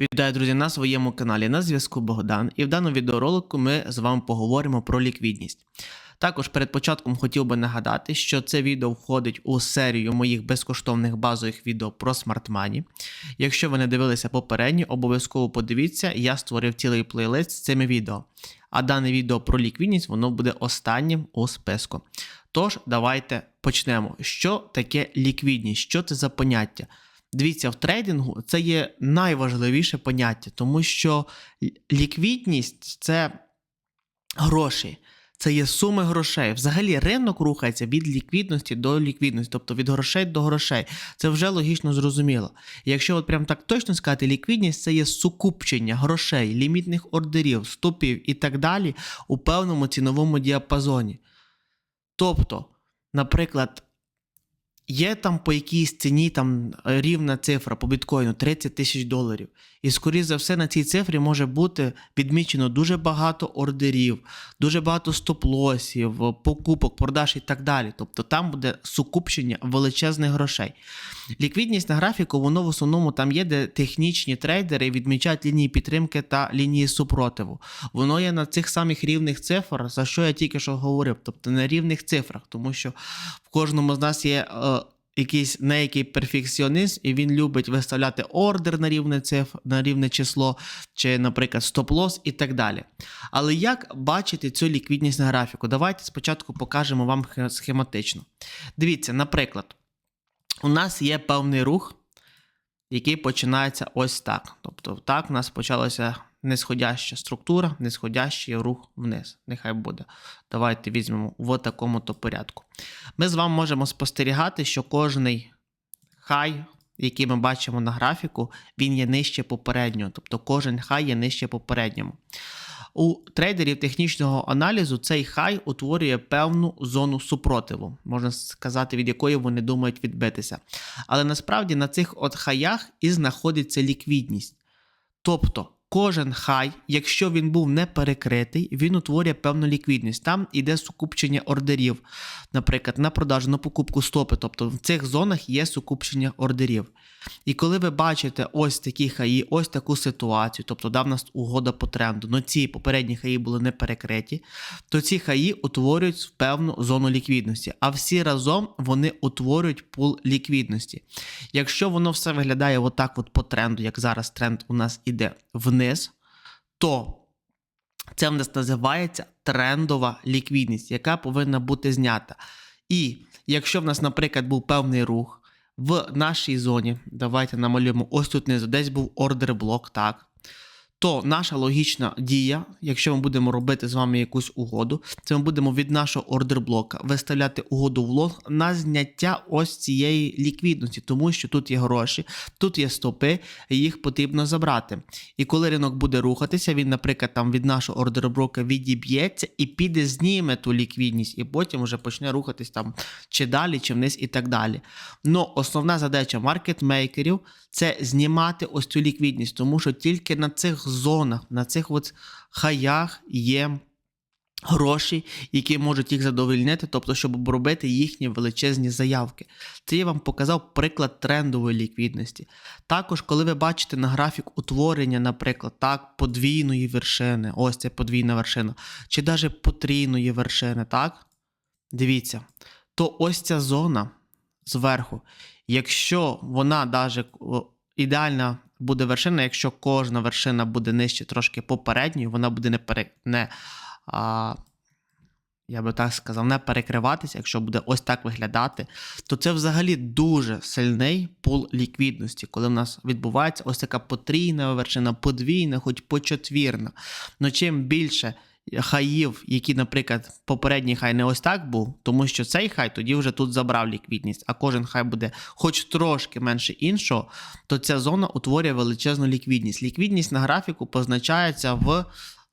Вітаю, друзі, на своєму каналі на зв'язку Богдан, і в даному відеоролику ми з вами поговоримо про ліквідність. Також перед початком хотів би нагадати, що це відео входить у серію моїх безкоштовних базових відео про Money. Якщо ви не дивилися попередні, обов'язково подивіться, я створив цілий плейлист з цими відео. А дане відео про ліквідність воно буде останнім у списку. Тож, давайте почнемо. Що таке ліквідність? Що це за поняття? Дивіться, в трейдингу це є найважливіше поняття, тому що ліквідність це гроші, це є суми грошей. Взагалі ринок рухається від ліквідності до ліквідності, тобто від грошей до грошей. Це вже логічно зрозуміло. Якщо от прям так точно сказати, ліквідність це є сукупчення грошей, лімітних ордерів, стопів і так далі у певному ціновому діапазоні. Тобто, наприклад. Є там по якійсь ціні там рівна цифра по біткоїну 30 тисяч доларів. І, скоріше за все, на цій цифрі може бути відмічено дуже багато ордерів, дуже багато стоп-лосів, покупок, продаж і так далі. Тобто там буде сукупчення величезних грошей. Ліквідність на графіку, воно в основному там є, де технічні трейдери відмічають лінії підтримки та лінії супротиву. Воно є на цих самих рівних цифр, за що я тільки що говорив, тобто на рівних цифрах, тому що в кожному з нас є. Якийсь неякий перфекціоніст, і він любить виставляти ордер на рівне цифр, на рівне число, чи, наприклад, стоп-лос і так далі. Але як бачити цю ліквідність на графіку? Давайте спочатку покажемо вам схематично. Дивіться, наприклад, у нас є певний рух, який починається ось так. Тобто, так, у нас почалася нисходяща структура, нисходящий рух вниз. Нехай буде. Давайте візьмемо в такому то порядку. Ми з вами можемо спостерігати, що кожний хай, який ми бачимо на графіку, він є нижче попереднього. Тобто кожен хай є нижче попередньому. У трейдерів технічного аналізу цей хай утворює певну зону супротиву, можна сказати, від якої вони думають відбитися. Але насправді на цих от хаях і знаходиться ліквідність. Тобто кожен хай, якщо він був не перекритий, він утворює певну ліквідність. Там іде сукупчення ордерів, наприклад, на продажу, на покупку стопи. Тобто в цих зонах є сукупчення ордерів. І коли ви бачите ось такі хаї, ось таку ситуацію, тобто дав нас угода по тренду, але ці попередні хаї були не перекриті, то ці хаї утворюють певну зону ліквідності, а всі разом вони утворюють пул ліквідності. Якщо воно все виглядає отак от по тренду, як зараз тренд у нас іде вниз, то це в нас називається трендова ліквідність, яка повинна бути знята. І якщо в нас, наприклад, був певний рух, в нашій зоні, давайте намалюємо ось тут низу, десь був ордер блок, так то наша логічна дія, якщо ми будемо робити з вами якусь угоду, це ми будемо від нашого ордерблока виставляти угоду в лонг на зняття ось цієї ліквідності, тому що тут є гроші, тут є стопи, їх потрібно забрати. І коли ринок буде рухатися, він, наприклад, там від нашого ордерблока відіб'ється і піде, зніме ту ліквідність, і потім вже почне рухатись там чи далі, чи вниз, і так далі. Но основна задача маркетмейкерів це знімати ось цю ліквідність, тому що тільки на цих зонах, на цих от хаях є. Гроші, які можуть їх задовольнити, тобто, щоб робити їхні величезні заявки. Це я вам показав приклад трендової ліквідності. Також, коли ви бачите на графік утворення, наприклад, так, подвійної вершини, ось це подвійна вершина, чи навіть потрійної вершини, так? Дивіться, то ось ця зона зверху, якщо вона навіть ідеальна буде вершина, якщо кожна вершина буде нижче трошки попередньої, вона буде не пере, не а, я би так сказав, не перекриватися, якщо буде ось так виглядати, то це взагалі дуже сильний пул ліквідності, коли в нас відбувається ось така потрійна вершина, подвійна, хоч почетвірна. Ну чим більше хаїв, які, наприклад, попередній хай не ось так був, тому що цей хай тоді вже тут забрав ліквідність, а кожен хай буде хоч трошки менше іншого, то ця зона утворює величезну ліквідність. Ліквідність на графіку позначається в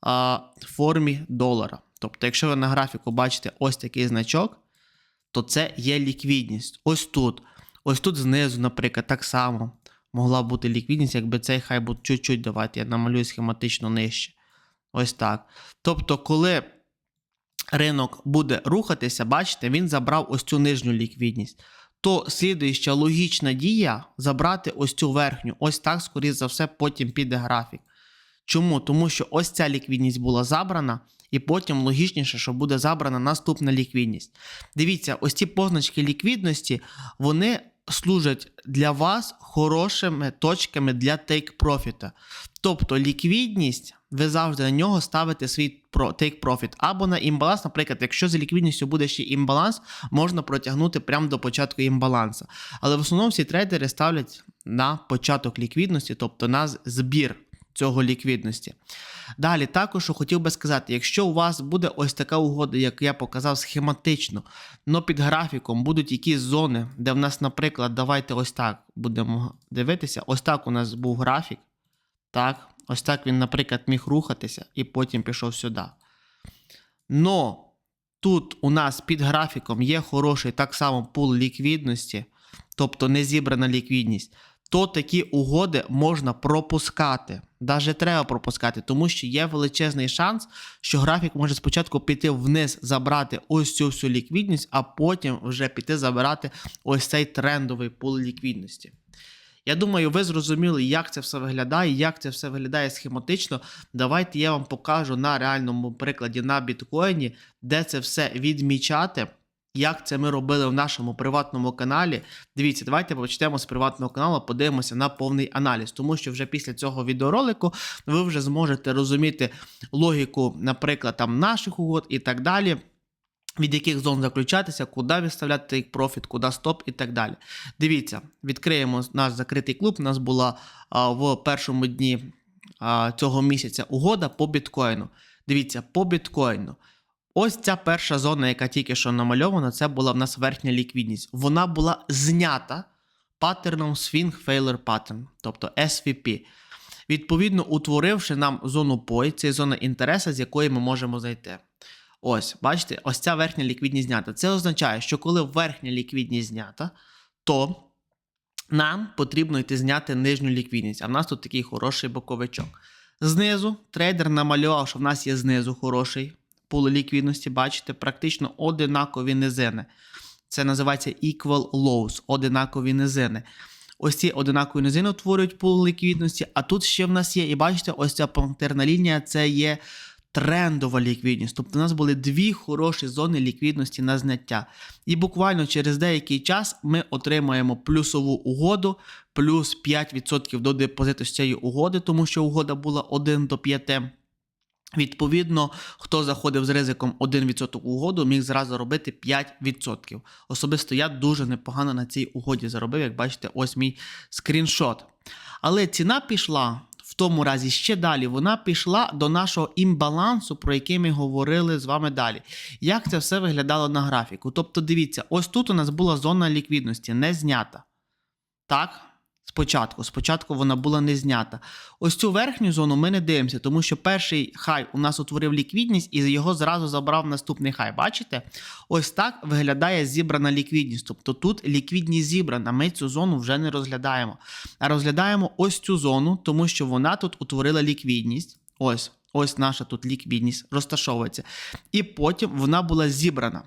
а, формі долара. Тобто, якщо ви на графіку бачите ось такий значок, то це є ліквідність. Ось тут. Ось тут знизу, наприклад, так само могла бути ліквідність, якби цей хай був чуть-чуть давайте, я намалюю схематично нижче. Ось так. Тобто, коли ринок буде рухатися, бачите, він забрав ось цю нижню ліквідність. то слідуюча логічна дія забрати ось цю верхню. Ось так, скоріше за все, потім піде графік. Чому? Тому що ось ця ліквідність була забрана, і потім логічніше, що буде забрана наступна ліквідність. Дивіться, ось ці позначки ліквідності, вони служать для вас хорошими точками для take profit. Тобто ліквідність, ви завжди на нього ставите свій take profit. Або на імбаланс, наприклад, якщо за ліквідністю буде ще імбаланс, можна протягнути прямо до початку імбалансу. Але в основному всі трейдери ставлять на початок ліквідності, тобто на збір цього ліквідності. Далі, також хотів би сказати, якщо у вас буде ось така угода, як я показав схематично, но під графіком будуть якісь зони, де в нас, наприклад, давайте ось так будемо дивитися. Ось так у нас був графік. Так, ось так він, наприклад, міг рухатися і потім пішов сюди. Но тут у нас під графіком є хороший так само пул ліквідності, тобто не зібрана ліквідність, то такі угоди можна пропускати. Даже треба пропускати, тому що є величезний шанс, що графік може спочатку піти вниз, забрати ось цю всю ліквідність, а потім вже піти забирати ось цей трендовий пул ліквідності. Я думаю, ви зрозуміли, як це все виглядає, як це все виглядає схематично. Давайте я вам покажу на реальному прикладі на біткоїні, де це все відмічати. Як це ми робили в нашому приватному каналі. Дивіться, давайте почнемо з приватного каналу, подивимося на повний аналіз, тому що вже після цього відеоролику ви вже зможете розуміти логіку, наприклад, там наших угод і так далі. Від яких зон заключатися, куди виставляти take profit, куди стоп і так далі. Дивіться, відкриємо наш закритий клуб. У нас була а, в першому дні а, цього місяця угода по біткоїну. Дивіться, по біткоїну. Ось ця перша зона, яка тільки що намальована, це була в нас верхня ліквідність. Вона була знята паттерном Swing Failure Pattern, тобто SVP. Відповідно, утворивши нам зону POI, це зона інтересу, з якої ми можемо зайти. Ось, бачите, ось ця верхня ліквідність знята. Це означає, що коли верхня ліквідність знята, то нам потрібно йти зняти нижню ліквідність. А в нас тут такий хороший боковичок. Знизу трейдер намалював, що в нас є знизу хороший пул ліквідності, бачите, практично одинакові низини. Це називається equal lows, одинакові низини. Ось ці одинакові низини утворюють пул ліквідності, а тут ще в нас є, і бачите, ось ця пунктирна лінія це є трендова ліквідність. Тобто у нас були дві хороші зони ліквідності на зняття. І буквально через деякий час ми отримаємо плюсову угоду, плюс 5% до депозиту з цієї угоди, тому що угода була 1 до 5. Відповідно, хто заходив з ризиком 1% угоду, міг зразу робити 5%. Особисто я дуже непогано на цій угоді заробив, як бачите, ось мій скріншот. Але ціна пішла тому разі ще далі. Вона пішла до нашого імбалансу, про який ми говорили з вами далі. Як це все виглядало на графіку? Тобто, дивіться, ось тут у нас була зона ліквідності, не знята. Так? Спочатку, спочатку вона була не знята. Ось цю верхню зону ми не дивимося, тому що перший хай у нас утворив ліквідність і його зразу забрав наступний хай. Бачите? Ось так виглядає зібрана ліквідність. Тобто тут ліквідність зібрана. Ми цю зону вже не розглядаємо. А розглядаємо ось цю зону, тому що вона тут утворила ліквідність. Ось, ось наша тут ліквідність розташовується. І потім вона була зібрана.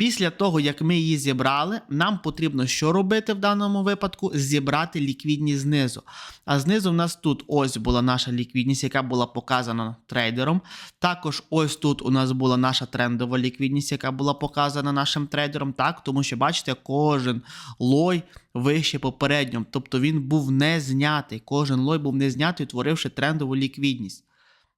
Після того, як ми її зібрали, нам потрібно що робити в даному випадку? Зібрати ліквідність знизу. А знизу в нас тут ось була наша ліквідність, яка була показана трейдером. Також ось тут у нас була наша трендова ліквідність, яка була показана нашим трейдером. Так, тому що, бачите, кожен лой вище попередньому. Тобто він був не знятий. Кожен лой був не знятий, утворивши трендову ліквідність.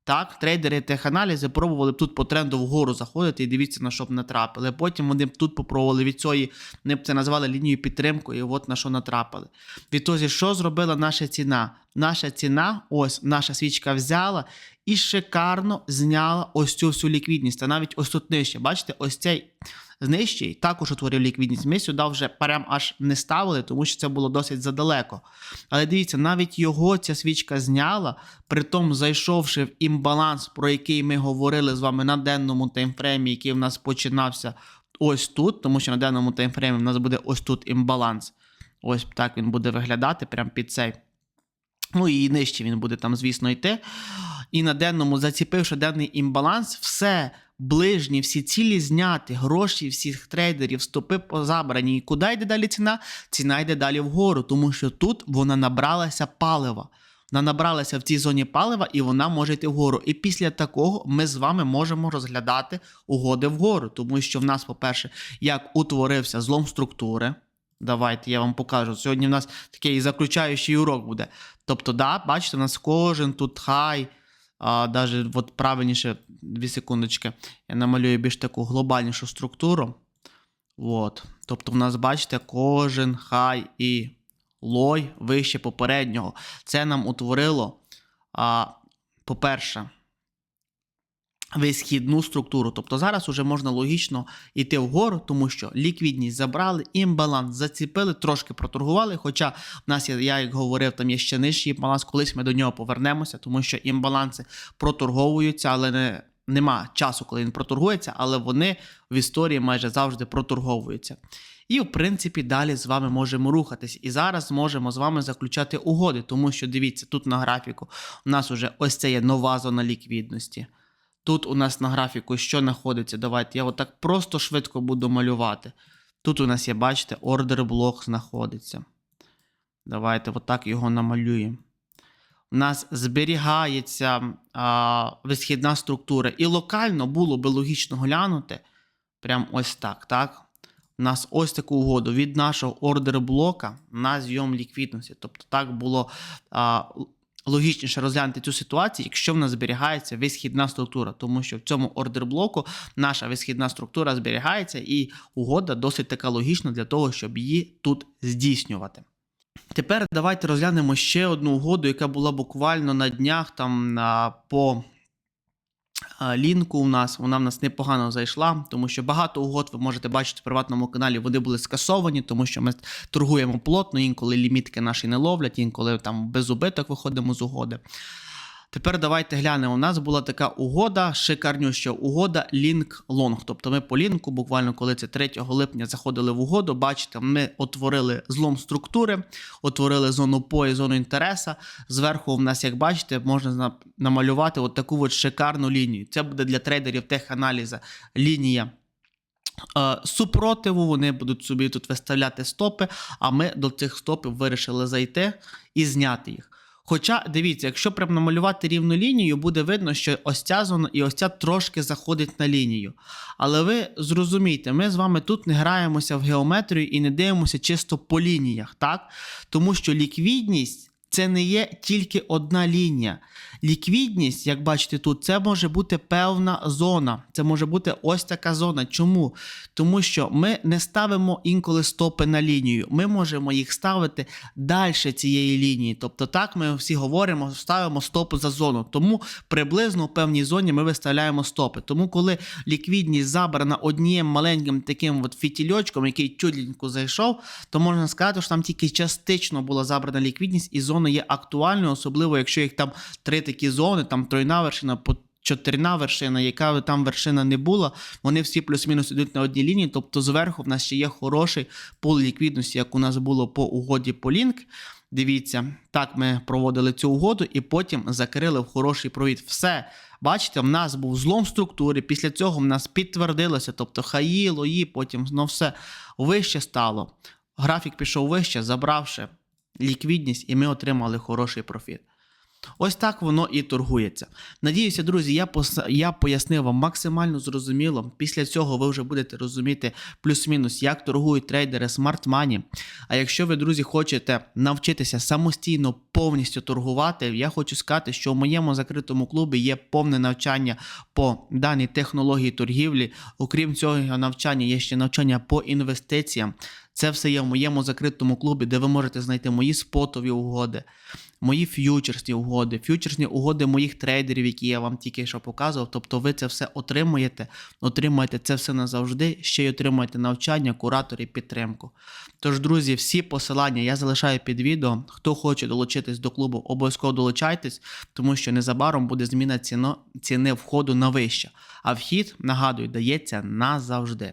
Так, трейдери теханалізи пробували б тут по тренду вгору заходити і дивіться, на що б натрапили. Потім вони б тут попробували від цієї, вони б це назвали лінією підтримкою, і от на що натрапили. Відтоді, що зробила наша ціна? Наша ціна, ось наша свічка взяла і шикарно зняла ось цю всю ліквідність. Та навіть ось тут нижче. Бачите, ось цей знищий також утворив ліквідність. Ми сюди вже прям аж не ставили, тому що це було досить задалеко. Але дивіться, навіть його ця свічка зняла, притом зайшовши в імбаланс, про який ми говорили з вами на денному таймфреймі, який в нас починався ось тут, тому що на денному таймфреймі в нас буде ось тут імбаланс. Ось так він буде виглядати, прям під цей. Ну і нижче він буде там, звісно, йти. І на денному, заціпивши денний імбаланс, все ближні, всі цілі зняти, гроші всіх трейдерів, стопи позабрані. І куди йде далі ціна? Ціна йде далі вгору, тому що тут вона набралася палива. Вона набралася в цій зоні палива і вона може йти вгору. І після такого ми з вами можемо розглядати угоди вгору, тому що в нас, по-перше, як утворився злом структури. Давайте я вам покажу. Сьогодні в нас такий заключаючий урок буде. Тобто, да, бачите, у нас кожен тут хай, а, даже от правильніше, дві секундочки, я намалюю більш таку глобальнішу структуру. От. Тобто, в нас, бачите, кожен хай і лой вище попереднього. Це нам утворило, а, по-перше, висхідну структуру. Тобто зараз уже можна логічно йти вгору, тому що ліквідність забрали, імбаланс заціпили, трошки проторгували. Хоча в нас, я як говорив, там є ще нижчий імбаланс, колись ми до нього повернемося, тому що імбаланси проторговуються, але не. Нема часу, коли він проторгується, але вони в історії майже завжди проторговуються. І, в принципі, далі з вами можемо рухатись. І зараз можемо з вами заключати угоди, тому що дивіться, тут на графіку у нас вже ось це є нова зона ліквідності. Тут у нас на графіку що знаходиться? Давайте я отак просто швидко буду малювати. Тут у нас є, бачите, ордер блок знаходиться. Давайте отак його намалюємо. У нас зберігається а, висхідна структура. І локально було би логічно глянути. Прям ось так, так? У нас ось таку угоду від нашого ордер блока на зйом ліквідності. Тобто так було а, логічніше розглянути цю ситуацію, якщо в нас зберігається висхідна структура, тому що в цьому ордер блоку наша висхідна структура зберігається, і угода досить така логічна для того, щоб її тут здійснювати. Тепер давайте розглянемо ще одну угоду, яка була буквально на днях там по лінку у нас. Вона в нас непогано зайшла, тому що багато угод ви можете бачити в приватному каналі. Вони були скасовані, тому що ми торгуємо плотно, інколи лімітки наші не ловлять, інколи там без убиток виходимо з угоди. Тепер давайте глянемо. У нас була така угода, шикарнюща угода Long. Тобто ми по лінку, буквально коли це 3 липня заходили в угоду, бачите, ми отворили злом структури, отворили зону по і зону інтереса. Зверху, в нас, як бачите, можна намалювати от таку от шикарну лінію. Це буде для трейдерів теханаліза лінія. Супротиву вони будуть собі тут виставляти стопи, а ми до цих стопів вирішили зайти і зняти їх. Хоча, дивіться, якщо прям намалювати рівну лінію, буде видно, що ось ця зона і ось ця трошки заходить на лінію. Але ви зрозумійте, ми з вами тут не граємося в геометрію і не дивимося чисто по лініях, так? Тому що ліквідність це не є тільки одна лінія. Ліквідність, як бачите тут, це може бути певна зона. Це може бути ось така зона. Чому? Тому що ми не ставимо інколи стопи на лінію. Ми можемо їх ставити далі цієї лінії. Тобто, так ми всі говоримо, ставимо стопу за зону. Тому приблизно в певній зоні ми виставляємо стопи. Тому, коли ліквідність забрана однієм маленьким таким от фітільочком, який чудленько зайшов, то можна сказати, що там тільки частично була забрана ліквідність, і зона є актуальною, особливо якщо їх там три такі зони, там тройна вершина, чотирна вершина, яка там вершина не була, вони всі плюс-мінус йдуть на одній лінії. Тобто зверху в нас ще є хороший пул ліквідності, як у нас було по угоді по лінк. Дивіться, так ми проводили цю угоду і потім закрили в хороший провід. Все. Бачите, в нас був злом структури, після цього в нас підтвердилося, тобто хаї, лої, потім ну все вище стало. Графік пішов вище, забравши ліквідність, і ми отримали хороший профіт. Ось так воно і торгується. Надіюся, друзі, я я пояснив вам максимально зрозуміло. Після цього ви вже будете розуміти плюс-мінус, як торгують трейдери Money. А якщо ви, друзі, хочете навчитися самостійно повністю торгувати, я хочу сказати, що в моєму закритому клубі є повне навчання по даній технології торгівлі. Окрім цього навчання, є ще навчання по інвестиціям. Це все є в моєму закритому клубі, де ви можете знайти мої спотові угоди, мої ф'ючерсні угоди, ф'ючерсні угоди моїх трейдерів, які я вам тільки що показував. Тобто ви це все отримуєте, отримуєте це все назавжди, ще й отримуєте навчання, куратор і підтримку. Тож, друзі, всі посилання я залишаю під відео. Хто хоче долучитись до клубу, обов'язково долучайтесь, тому що незабаром буде зміна ціно, ціни входу на вище. А вхід, нагадую, дається назавжди.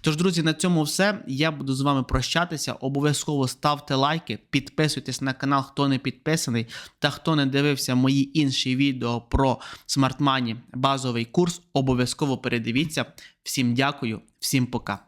Тож, друзі, на цьому все. Я буду з вами прощатися. Обов'язково ставте лайки, підписуйтесь на канал, хто не підписаний, та хто не дивився мої інші відео про смартмані базовий курс. Обов'язково передивіться. Всім дякую, всім пока.